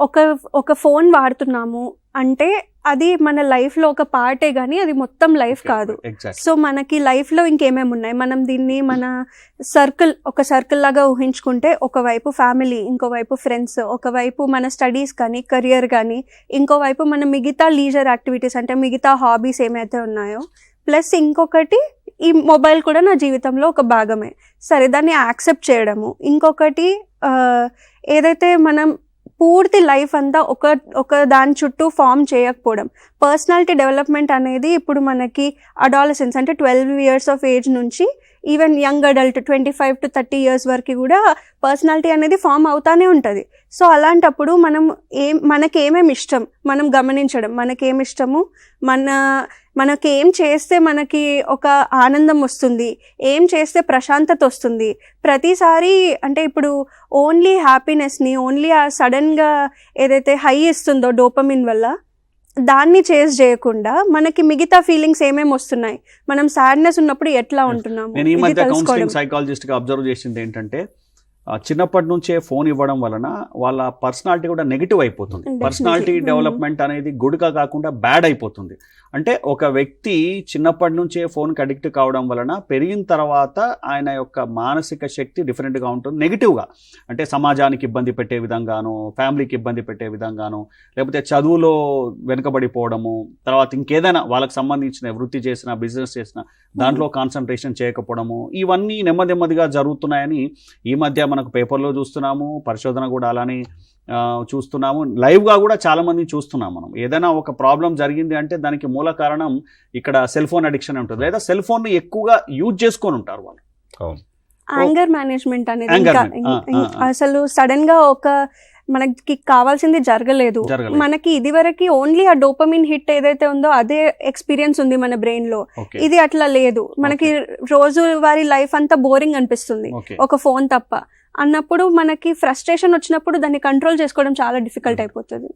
ఒక ఒక ఫోన్ వాడుతున్నాము అంటే అది మన లైఫ్లో ఒక పార్టే కానీ అది మొత్తం లైఫ్ కాదు. సో మనకి లైఫ్లో ఇంకేమేమి ఉన్నాయి? మనం దీన్ని మన సర్కిల్ ఒక సర్కిల్ లాగా ఊహించుకుంటే ఒకవైపు ఫ్యామిలీ ఇంకోవైపు ఫ్రెండ్స్ ఒకవైపు మన స్టడీస్ కానీ కెరియర్ కానీ ఇంకోవైపు మన మిగతా లీజర్ యాక్టివిటీస్ అంటే మిగతా హాబీస్ ఏమైతే ఉన్నాయో ప్లస్ ఇంకొకటి ఈ మొబైల్ కూడా నా జీవితంలో ఒక భాగమే. సరే దాన్ని యాక్సెప్ట్ చేయడము. ఇంకొకటి ఏదైతే మనం పూర్తి లైఫ్ అంతా ఒక ఒక దాని చుట్టూ ఫామ్ చేయకపోవడం. పర్సనాలిటీ డెవలప్మెంట్ అనేది ఇప్పుడు మనకి అడాలసెన్స్ అంటే ట్వెల్వ్ ఇయర్స్ ఆఫ్ ఏజ్ నుంచి even young adult twenty five to thirty years వరకు కూడా పర్సనాలిటీ అనేది ఫామ్ అవుతానే ఉంటుంది. సో అలాంటప్పుడు మనం ఏం మనకి ఏమేమి ఇష్టం? మనం గమనించడం. మనకేమి ఇష్టము మన మనకి ఏం చేస్తే మనకి ఒక ఆనందం వస్తుంది? ఏం చేస్తే ప్రశాంతత వస్తుంది? ప్రతిసారి అంటే ఇప్పుడు ఓన్లీ హ్యాపీనెస్ని ఓన్లీ ఆ సడన్గా ఏదైతే హై ఇస్తుందో డోపమిన్ వల్ల దాన్ని చేస్ చేయకుండా మనకి మిగతా ఫీలింగ్స్ ఏమేమి వస్తున్నాయి? మనం సాడ్నెస్ ఉన్నప్పుడు ఎట్లా ఉంటున్నాము? నేను ఈ ఇది మధ్య తెలుసుకోవడం. కౌన్సిలింగ్ సైకాలజిస్ట్గా అబ్జర్వ్ చేసింది ఏంటంటే చిన్నప్పటి నుంచే ఫోన్ ఇవ్వడం వలన వాళ్ళ పర్సనాలిటీ కూడా నెగిటివ్ అయిపోతుంది. Personality Hmm. డెవలప్మెంట్ అనేది గుడ్గా కాకుండా బ్యాడ్ అయిపోతుంది అంటే ఒక వ్యక్తి చిన్నప్పటి నుంచే ఫోన్కి అడిక్ట్ కావడం వలన పెరిగిన తర్వాత ఆయన యొక్క మానసిక శక్తి డిఫరెంట్గా ఉంటుంది నెగిటివ్గా అంటే సమాజానికి ఇబ్బంది పెట్టే విధంగాను ఫ్యామిలీకి ఇబ్బంది పెట్టే విధంగాను లేకపోతే చదువులో వెనుకబడిపోవడము తర్వాత ఇంకేదైనా వాళ్ళకి సంబంధించిన వృత్తి చేసిన బిజినెస్ చేసిన దాంట్లో కాన్సన్ట్రేషన్ చేయకపోవడము ఇవన్నీ నెమ్మది నెమ్మదిగా జరుగుతున్నాయని ఈ మధ్య మనకు పేపర్లో చూస్తున్నాము పరిశోధన కూడా అలానే చూస్తున్నాము. లైవ్గా కూడా చాలా మంది చూస్తున్నాం మనం. ఏదైనా ఒక ప్రాబ్లం జరిగింది అంటే దానికి మూల కారణం ఇక్కడ సెల్ ఫోన్ అడిక్షన్ ఉంటుంది. లేదా సెల్ ఫోన్ ఎక్కువగా యూజ్ చేసుకొని ఉంటారు వాళ్ళు. యాంగర్ మేనేజ్మెంట్ అనేది. అసలు సడన్గా ఒక మనకి కావాల్సింది జరగలేదు. మనకి ఇది వరకు ఓన్లీ ఆ డోపమిన్ హిట్ ఏదైతే ఉందో అదే ఎక్స్పీరియన్స్ ఉంది మన బ్రెయిన్లో. ఇది అట్లా లేదు. మనకి రోజు వారి లైఫ్ అంతా బోరింగ్ అనిపిస్తుంది. ఒక ఫోన్ తప్ప. అన్నప్పుడు మనకి ఫ్రస్ట్రేషన్ వచ్చినప్పుడు దాన్ని కంట్రోల్ చేసుకోవడం చాలా డిఫికల్ట్ అయిపోతుంది.